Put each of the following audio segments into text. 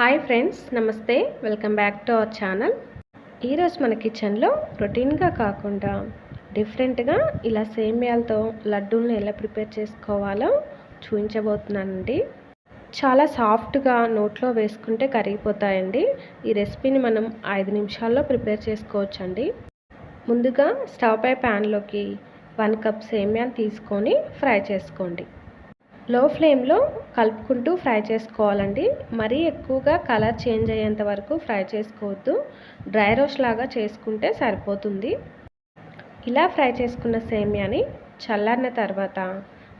Hi friends నమస్తే. Welcome back to our channel. ఈరోజు మన కిచెన్లో రొటీన్గా కాకుండా డిఫరెంట్గా ఇలా సేమియాలతో లడ్డూలను ఎలా ప్రిపేర్ చేసుకోవాలో చూపించబోతున్నానండి. చాలా సాఫ్ట్గా నోట్లో వేసుకుంటే కరిగిపోతాయండి. ఈ రెసిపీని మనం ఐదు నిమిషాల్లో ప్రిపేర్ చేసుకోవచ్చండి. ముందుగా స్టవ్ పై ప్యాన్లోకి వన్ కప్ సేమియాని తీసుకొని ఫ్రై చేసుకోండి. లో ఫ్లేమ్లో కలుపుకుంటూ ఫ్రై చేసుకోవాలండి. మరీ ఎక్కువగా కలర్ చేంజ్ అయ్యేంత వరకు ఫ్రై చేసుకోవద్దు. డ్రై రోస్ట్ లాగా చేసుకుంటే సరిపోతుంది. ఇలా ఫ్రై చేసుకున్న సేమియాని చల్లారిన తర్వాత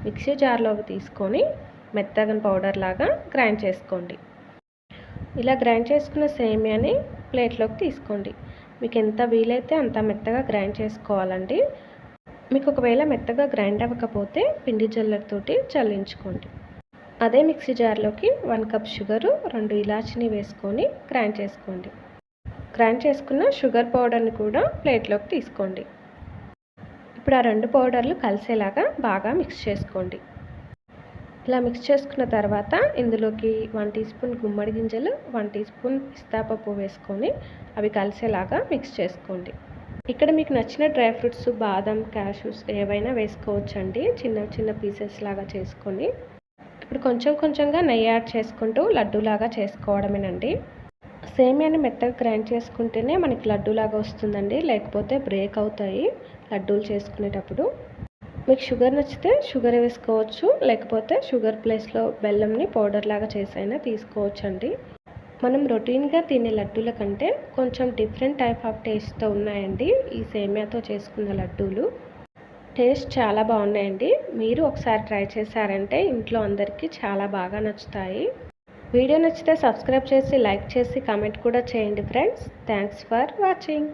మిక్సీ జార్లోకి తీసుకొని మెత్తగా పౌడర్ లాగా గ్రైండ్ చేసుకోండి. ఇలా గ్రైండ్ చేసుకున్న సేమియాని ప్లేట్లోకి తీసుకోండి. మీకు ఎంత వీలైతే అంత మెత్తగా గ్రైండ్ చేసుకోవాలండి. మీకు ఒకవేళ మెత్తగా గ్రైండ్ అవ్వకపోతే పిండి జల్లెడతోటి చల్లించుకోండి. అదే మిక్సీ జార్లోకి వన్ కప్ షుగరు రెండు ఇలాచిని వేసుకొని గ్రైండ్ చేసుకోండి. గ్రైండ్ చేసుకున్న షుగర్ పౌడర్ని కూడా ప్లేట్లోకి తీసుకోండి. ఇప్పుడు ఆ రెండు పౌడర్లు కలిసేలాగా బాగా మిక్స్ చేసుకోండి. ఇలా మిక్స్ చేసుకున్న తర్వాత ఇందులోకి వన్ టీ స్పూన్ గుమ్మడి గింజలు వన్ టీ స్పూన్ పిస్తా పప్పు వేసుకొని అవి కలిసేలాగా మిక్స్ చేసుకోండి. ఇక్కడ మీకు నచ్చిన డ్రై ఫ్రూట్స్ బాదం క్యాషూస్ ఏవైనా వేసుకోవచ్చండి. చిన్న చిన్న పీసెస్ లాగా చేసుకొని. ఇప్పుడు కొంచెం కొంచెంగా నెయ్యి యాడ్ చేసుకుంటూ లడ్డూలాగా చేసుకోవడమేనండి. సేమియాని మెత్తగా గ్రైండ్ చేసుకుంటేనే మనకి లడ్డూలాగా వస్తుందండి. లేకపోతే బ్రేక్ అవుతాయి లడ్డూలు చేసుకునేటప్పుడు. మీకు షుగర్ నచ్చితే షుగర్ వేసుకోవచ్చు. లేకపోతే షుగర్ ప్లేస్లో బెల్లంని పౌడర్ లాగా చేసైనా తీసుకోవచ్చండి. మనం రొటీన్గా తినే లడ్డూల కంటే కొంచెం డిఫరెంట్ టైప్ ఆఫ్ టేస్ట్తో ఉన్నాయండి ఈ సేమియాతో చేసుకున్న లడ్డూలు. టేస్ట్ చాలా బాగున్నాయండి. మీరు ఒకసారి ట్రై చేశారంటే ఇంట్లో అందరికీ చాలా బాగా నచ్చుతాయి. వీడియో నచ్చితే సబ్స్క్రైబ్ చేసి లైక్ చేసి కామెంట్ కూడా చేయండి ఫ్రెండ్స్. Thanks for watching.